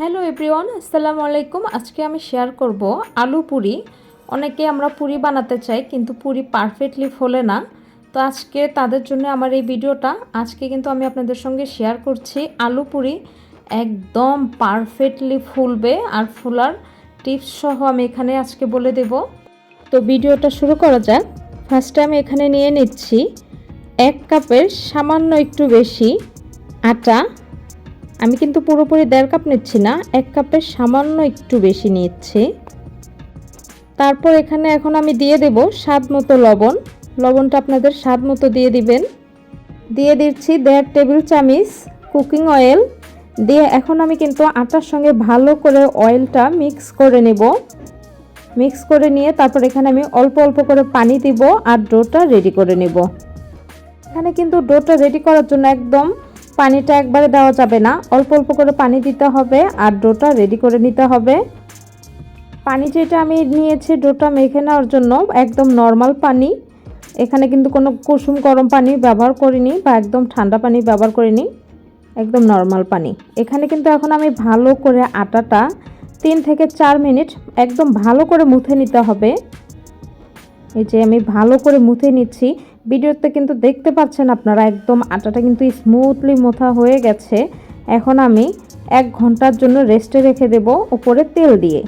Hello everyone আসসালামু আলাইকুম আজকে আমি শেয়ার করব আলু পুরি। অনেকে আমরা পুরি বানাতে চাই, কিন্তু পুরি পারফেক্টলি ফোলে না। তো আজকে তাদের জন্য আমার এই ভিডিওটা। আজকে কিন্তু আমি আপনাদের সঙ্গে শেয়ার করছি আলু পুরি। একদম পারফেক্টলি ফুলবে আর ফুলার টিপস সহ আমি এখানে আজকে বলে দেব। তো ভিডিওটা শুরু করা যাক। ফার্স্টে আমি এখানে নিয়ে নিচ্ছি এক কাপের সামান্য একটু বেশি আটা। আমি কিন্তু পুরোপুরি দেড় কাপ নিচ্ছি না, এক কাপের সামান্য একটু বেশি নিচ্ছি। তারপর এখানে এখন আমি দিয়ে দেব স্বাদ মতো লবণ। লবণটা আপনাদের স্বাদ মতো দিয়ে দিবেন। দিয়ে দিচ্ছি দেড় টেবিল চামিচ কুকিং অয়েল। দিয়ে এখন আমি কিন্তু আটার সঙ্গে ভালো করে অয়েলটা মিক্স করে নেব। মিক্স করে নিয়ে তারপর এখানে আমি অল্প অল্প করে পানি দিব আর ডোটা রেডি করে নেব। এখানে কিন্তু ডোটা রেডি করার জন্য একদম পানিটা একবারে দেওয়া যাবে না। অল্প অল্প করে পানি দিতে হবে আর ডোটা রেডি করে নিতে হবে। পানি যেটা আমি নিয়েছি ডোটা মেখে নেওয়ার জন্য একদম নর্মাল পানি। এখানে কিন্তু কোনো কুসুম গরম পানি ব্যবহার করিনি বা একদম ঠান্ডা পানি ব্যবহার করিনি। একদম নর্মাল পানি। এখানে কিন্তু এখন আমি ভালো করে আটাটা তিন থেকে চার মিনিট একদম ভালো করে মুথে নিতে হবে। এই যে আমি ভালো করে মুথে নিচ্ছি। ভিডিওতে কিন্তু দেখতে পাচ্ছেন আপনারা একদম আটাটা কিন্তু স্মুথলি মোথা হয়ে গেছে। এখন আমি এক ঘণ্টার জন্য রেস্টে রেখে দেব উপরে তেল দিয়ে।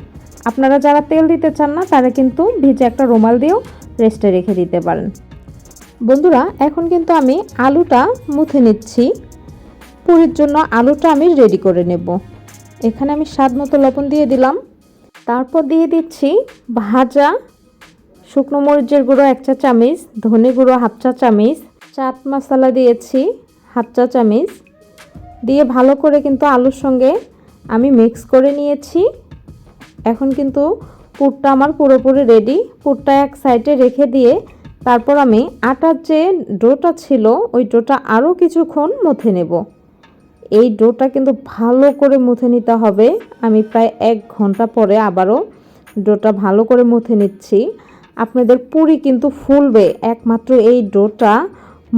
আপনারা যারা তেল দিতে চান না, তারা কিন্তু ভিজে একটা রুমাল দিয়েও রেস্টে রেখে দিতে পারেন। বন্ধুরা, এখন কিন্তু আমি আলুটা মুথে নিচ্ছি। পুরীর জন্য আলুটা আমি রেডি করে নেব। এখানে আমি স্বাদ মতো লবণ দিয়ে দিলাম। তারপর দিয়ে দিচ্ছি ভাজা শুকনো মরিচের গুঁড়ো এক চা চামিচ, ধনে গুঁড়ো হাফ চা চামিচ, চাট মশলা দিয়েছি হাফ চা চামিচ। দিয়ে ভালো করে কিন্তু আলুর সঙ্গে আমি মিক্স করে নিয়েছি। এখন কিন্তু পুরটা আমার পুরোপুরি রেডি পুরটা এক সাইডে রেখে দিয়ে তারপর আমি আটার যে ডোটা ছিল, ওই ডোটা আরও কিছুক্ষণ মুথে নেব। এই ডোটা কিন্তু ভালো করে মুথে নিতে হবে। আমি প্রায় এক ঘণ্টা পরে আবারও ডোটা ভালো করে মুথে নিচ্ছি। আপনাদের পুরি কিন্তু ফুলবে একমাত্র এই ডোটা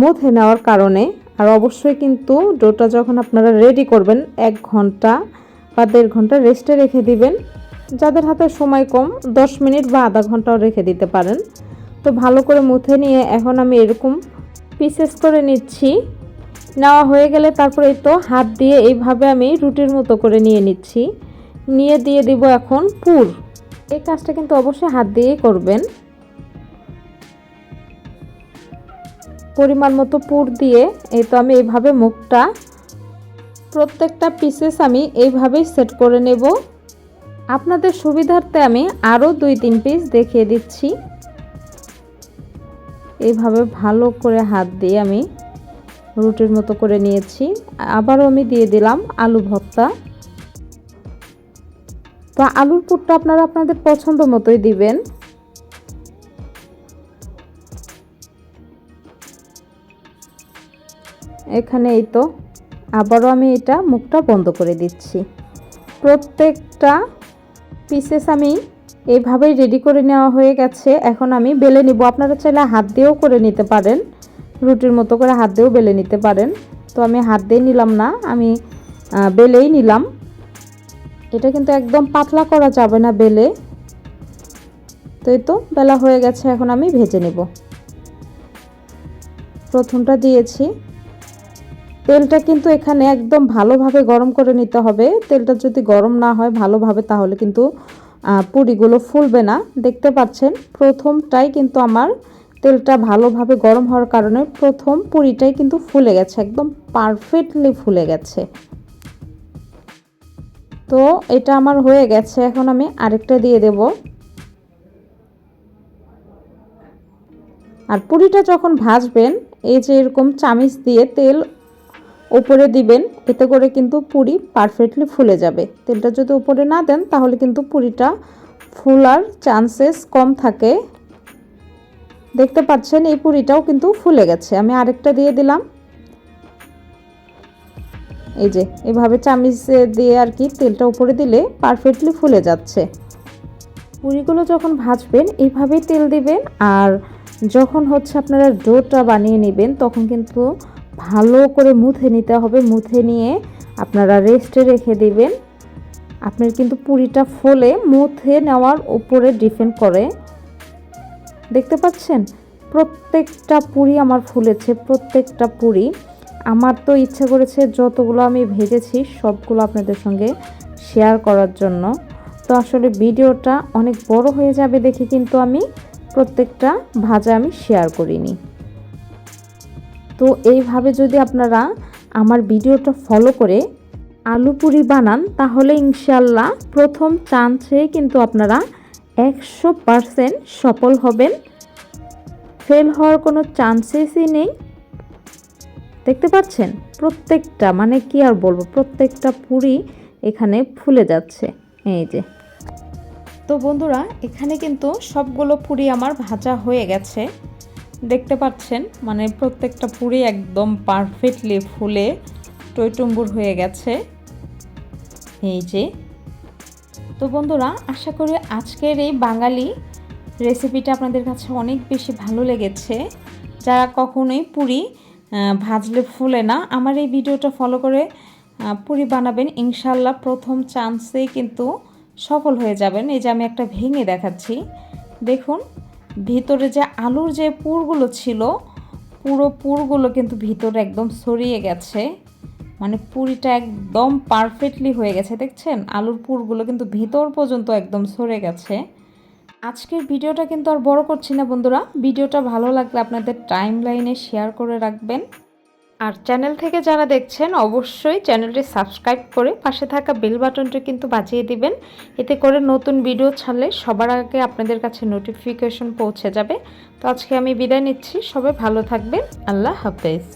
মুথে নেওয়ার কারণে। আর অবশ্যই কিন্তু ডোটা যখন আপনারা রেডি করবেন, এক ঘণ্টা বা দেড় ঘণ্টা রেস্টে রেখে দিবেন। যাদের হাতে সময় কম, দশ মিনিট বা আধা ঘন্টাও রেখে দিতে পারেন। তো ভালো করে মুথে নিয়ে এখন আমি এরকম পিসেস করে নিচ্ছি। নেওয়া হয়ে গেলে তারপরে তো হাত দিয়ে এইভাবে আমি রুটির মতো করে নিয়ে নিচ্ছি। নিয়ে দিয়ে দিব এখন পুর। এই কাজটা কিন্তু অবশ্যই হাত দিয়েই করবেন। পরিমাণ মতো পুর দিয়ে, এই তো আমি এইভাবে মুখটা, প্রত্যেকটা পিসেস আমি এইভাবেই সেট করে নেব। আপনাদের সুবিধার্থে আমি আরও দুই তিন পিস দেখিয়ে দিচ্ছি। এইভাবে ভালো করে হাত দিয়ে আমি রুটির মতো করে নিয়েছি। আবারও আমি দিয়ে দিলাম আলু ভর্তা। তো আলুর পুরটা আপনারা আপনাদের পছন্দ মতোই দিবেন। এখানে এই তো। আবারও আমি এটা মুখটা বন্ধ করে দিচ্ছি। প্রত্যেকটা পিসেস আমি এইভাবেই রেডি করে নেওয়া হয়ে গেছে। এখন আমি বেলে নিব। আপনারা চাইলে হাত দিয়েও করে নিতে পারেন। রুটির মতো করে হাত দিয়েও বেলে নিতে পারেন। তো আমি হাত দিয়ে নিলাম না, আমি বেলেই নিলাম। এটা কিন্তু একদম পাতলা করা যাবে না বেলে। তো এই তো, বেলা হয়ে গেছে। এখন আমি ভেজে নেব। প্রথমটা দিয়েছি। তেলটা কিন্তু এখানে একদম ভালোভাবে গরম করে নিতে হবে। তেলটা যদি গরম না হয় ভালোভাবে, তাহলে কিন্তু পুরিগুলো ফুলবে না। দেখতে পাচ্ছেন, প্রথমটাই কিন্তু আমার তেলটা ভালোভাবে গরম হওয়ার কারণে প্রথম পুরিটাই কিন্তু ফুলে গেছে, একদম পারফেক্টলি ফুলে গেছে। তো এটা আমার হয়ে গেছে, এখন আমি আরেকটা দিয়ে দেব। আর পুরিটা যখন ভাজবেন, এই যে এরকম চামিচ দিয়ে তেল উপরে দিবেন, এতে করে কিন্তু পুরি পারফেক্টলি ফুলে যাবে। তেলটা যদি উপরে না দেন, তাহলে কিন্তু পুরিটা ফুলার চান্সেস কম থাকে। দেখতে পাচ্ছেন, এই পুরিটাও কিন্তু ফুলে গেছে। আমি আরেকটা দিয়ে দিলাম। এই যে, এভাবে চামিচ দিয়ে আর কি তেলটা উপরে দিলে পারফেক্টলি ফুলে যাচ্ছে। পুরিগুলো যখন ভাজবেন এইভাবেই তেল দিবেন। আর যখন হচ্ছে আপনারা ডোটা বানিয়ে নেবেন, তখন কিন্তু ভালো করে মুথে নিতে হবে, মুথে নিয়ে আপনারা রেস্টে রেখে দিবেন। আপনার কিন্তু পুরিটা ফলে মুথে নেওয়ার উপরে ডিপেন্ড করে। দেখতে পাচ্ছেন? প্রত্যেকটা পুরি আমার ফুলেছে, প্রত্যেকটা পুরি। আমার তো ইচ্ছা করেছে যতগুলো আমি ভেজেছি, সবগুলো আপনাদের সঙ্গে শেয়ার করার জন্য। তো আসলে ভিডিওটা অনেক বড় হয়ে যাবে দেখে কিন্তু আমি প্রত্যেকটা ভাজা আমি শেয়ার করিনি। তো এইভাবে যদি আপনারা আমার ভিডিওটা ফলো করে আলু পুরি বানান, তাহলে ইনশাল্লাহ প্রথম চান্সে কিন্তু আপনারা একশো পারসেন্ট সফল হবেন। ফেল হওয়ার কোনো চান্সেসই নেই। দেখতে পাচ্ছেন? প্রত্যেকটা মানে কি আর বলব, প্রত্যেকটা পুরি এখানে ফুলে যাচ্ছে। এই যে। তো বন্ধুরা, এখানে কিন্তু সবগুলো পুরি আমার ভাজা হয়ে গেছে। দেখতে পাচ্ছেন মানে প্রত্যেকটা পুরি একদম পারফেক্টলি ফুলে টইটুম্বুর হয়ে গেছে। এই যে। তো বন্ধুরা, আশা করি আজকের এই বাঙালি রেসিপিটা আপনাদের কাছে অনেক বেশি ভালো লেগেছে। যারা কখনোই পুরি ভাজলে ফুলে না, আমার এই ভিডিওটা ফলো করে পুরি বানাবেন ইনশাল্লাহ প্রথম চান্সেই কিন্তু সফল হয়ে যাবেন। এই যে আমি একটা ভেঙে দেখাচ্ছি। দেখুন ভিতরে যে আলুর যে পুরগুলো ছিল, পুরো পুরগুলো কিন্তু ভিতরে একদম ছড়িয়ে গেছে। মানে পুরিটা একদম পারফেক্টলি হয়ে গেছে, দেখছেন? আলুর পুরগুলো কিন্তু ভিতর পর্যন্ত একদম সরে গেছে। আজকের ভিডিওটা কিন্তু আর বড় করছি না, বন্ধুরা। ভিডিওটা ভালো লাগলে আপনাদের টাইম লাইনে শেয়ার করে রাখবেন। আর চ্যানেল থেকে যারা দেখছেন, অবশ্যই চ্যানেলটি সাবস্ক্রাইব করে পাশে থাকা বেল বাটনটি কিন্তু বাজিয়ে দিবেন। এতে করে নতুন ভিডিও ছাড়লে সবার আগে আপনাদের কাছে নোটিফিকেশন পৌঁছে যাবে। তো আজকে আমি বিদায় নিচ্ছি। সবাই ভালো থাকবেন। আল্লাহ হাফেজ।